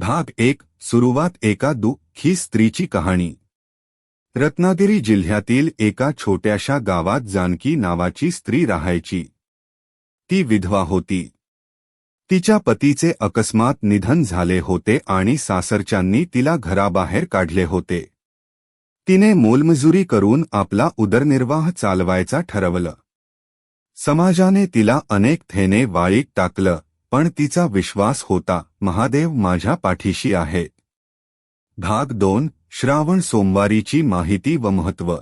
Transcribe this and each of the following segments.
भाग एक सुरुवात एका दुःखी स्त्रीची कहाणी. रत्नागिरी जिल्ह्यातील एका छोट्याशा गावात जानकी नावाची स्त्री राहायची. ती विधवा होती. तिच्या पतीचे अकस्मात निधन झाले होते आणि सासरच्यांनी तिला घराबाहेर काढले होते. तिने मोलमजुरी करून आपला उदरनिर्वाह चालवायचा ठरवलं. समाजाने तिला अनेक थेने वाळीत टाकलं. पण तिचा विश्वास होता महादेव माझ्या पाठीशी आहे. भाग दोन श्रावण सोमवारीची माहिती व महत्त्व.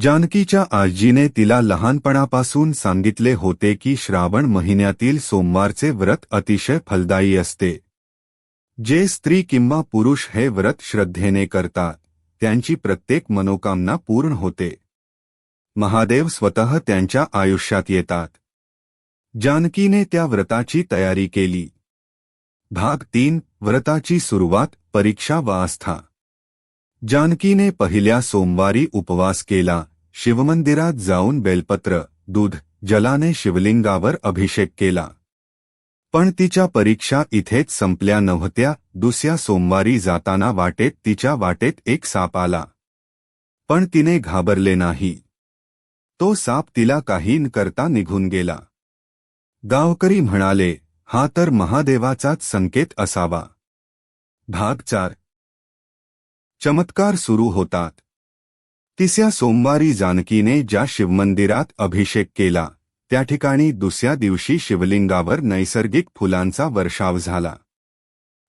जानकीच्या आजीने तिला लहानपणापासून सांगितले होते की श्रावण महिन्यातील सोमवारचे व्रत अतिशय फलदायी असते. जे स्त्री किंवा पुरुष हे व्रत श्रद्धेने करतात त्यांची प्रत्येक मनोकामना पूर्ण होते. महादेव स्वतः त्यांच्या आयुष्यात येतात. जानकीने त्या व्रताची तयारी केली. भाग तीन व्रताची सुरुवात परीक्षा व आस्था. जानकीने पहिल्या सोमवारी उपवास केला. शिवमंदिरात जाऊन बेलपत्र दूध जलाने शिवलिंगावर अभिषेक केला. पण तिच्या परीक्षा इथेच संपल्या नव्हत्या. दुसऱ्या सोमवारी जाताना वाटेत तिच्या वाटेत एक साप आला. पण तिने घाबरले नाही. तो साप तिला काही न करता निघून गेला. गावकरी म्हणाले हा तर महादेवाचाच संकेत असावा. भाग चार. चमत्कार सुरू होतात. तिसऱ्या सोमवारी जानकीने ज्या शिवमंदिरात अभिषेक केला त्या ठिकाणी दुसऱ्या दिवशी शिवलिंगावर नैसर्गिक फुलांचा वर्षाव झाला.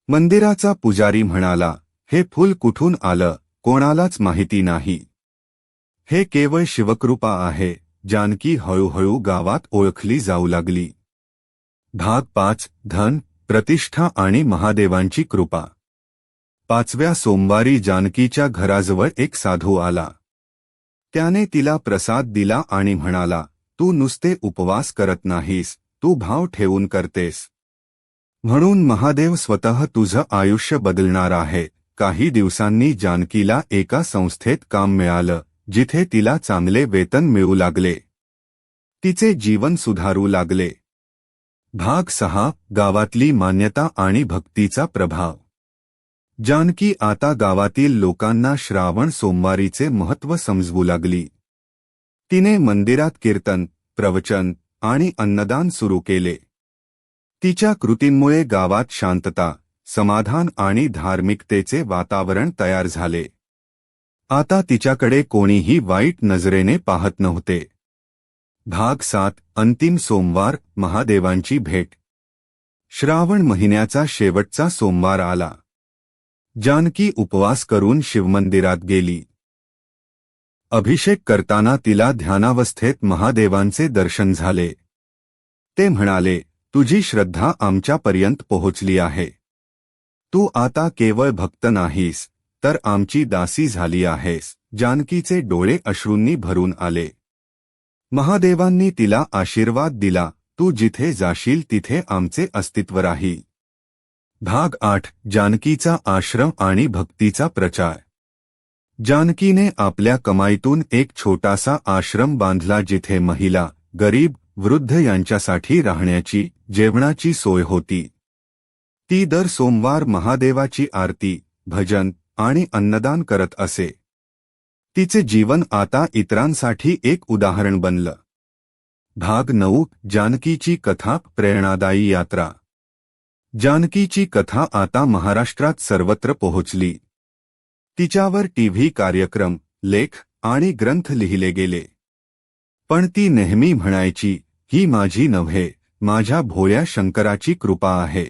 मंदिराचा पुजारी म्हणाला हे फूल कुठून आलं कोणालाच माहिती नाही. हे केवळ शिवकृपा आहे जानकी हळूहळू गावात ओळखली जाऊ लागली. भाग पाच धन प्रतिष्ठा आणि महादेवांची कृपा. पाचव्या सोमवारी जानकीच्या घराजवळ एक साधू आला. त्याने तिला प्रसाद दिला आणि म्हणाला तू नुसते उपवास करत नाहीस तू भाव ठेवून करतेस. म्हणून महादेव स्वतः तुझं आयुष्य बदलणार आहे. काही दिवसांनी जानकीला एका संस्थेत काम मिळालं जिथे तिला चांगले वेतन मिळू लागले. तिचे जीवन सुधारू लागले. भाग सहा गावातली मान्यता आणि भक्तीचा प्रभाव. जानकी आता गावातील लोकांना श्रावण सोमवारीचे महत्त्व समजवू लागली. तिने मंदिरात कीर्तन प्रवचन आणि अन्नदान सुरू केले. तिच्या कृतींमुळे गावात शांतता समाधान आणि धार्मिकतेचे वातावरण तयार झाले. आता तिच्याकडे कोणीही वाईट नजरेने पाहत नव्हते. भाग सात, अंतिम सोमवार, महादेवांची भेट. श्रावण महिन्याचा शेवटचा सोमवार आला. जानकी उपवास करून शिवमंदिरात गेली. अभिषेक करताना तिला ध्यानावस्थेत महादेवांचे दर्शन झाले. ते म्हणाले, तुझी श्रद्धा आमच्यापर्यंत पोहोचली आहे. तू आता केवळ भक्त नाहीस, तर आमची दासी झाली आहेस. जानकीचे डोळे अश्रूंनी भरून आले. महादेवांनी तिला आशीर्वाद दिला तू जिथे जाशील तिथे आमचे अस्तित्व राही. भाग आठ जानकीचा आश्रम आणि भक्तीचा प्रचार. जानकीने आपल्या कमाईतून एक छोटासा आश्रम बांधला जिथे महिला गरीब वृद्ध यांच्यासाठी राहण्याची जेवणाची सोय होती. ती दर सोमवार महादेवाची आरती भजन आणि अन्नदान करत असे. तिचे जीवन आता इतरांसाठी एक उदाहरण बनलं. भाग नऊ जानकीची कथा प्रेरणादायी यात्रा. जानकीची कथा आता महाराष्ट्रात सर्वत्र पोहोचली. तिच्यावर टीव्ही कार्यक्रम लेख आणि ग्रंथ लिहिले गेले. पण ती नेहमी म्हणायची ही माझी नव्हे माझ्या भोळ्या शंकराची कृपा आहे.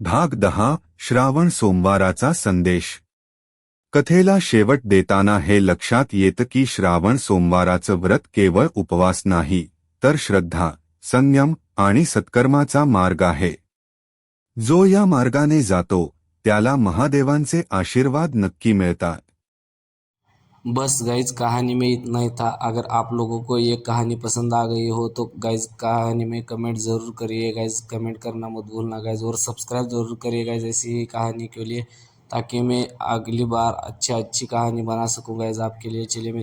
भाग दहा श्रावण सोमवाराचा संदेश. कथेला शेवट देताना हे लक्षात येतं की श्रावण सोमवाराचं व्रत केवळ उपवास नाही तर श्रद्धा संयम आणि सत्कर्माचा मार्ग आहे. जो या मार्गाने जातो त्याला महादेवांचे आशीर्वाद नक्की मिळतात. बस गाइज कहानी में इतना ही था. अगर आप लोगों को ये कहानी पसंद आ गई हो तो गाइज कहानी में कमेंट ज़रूर करिए. गाइज कमेंट करना मत भूलना गाइज और सब्सक्राइब ज़रूर करिए गाइज ऐसी ही कहानी के लिए ताकि मैं अगली बार अच्छी अच्छी कहानी बना सकूँ इस आपके लिए। चलिए मिल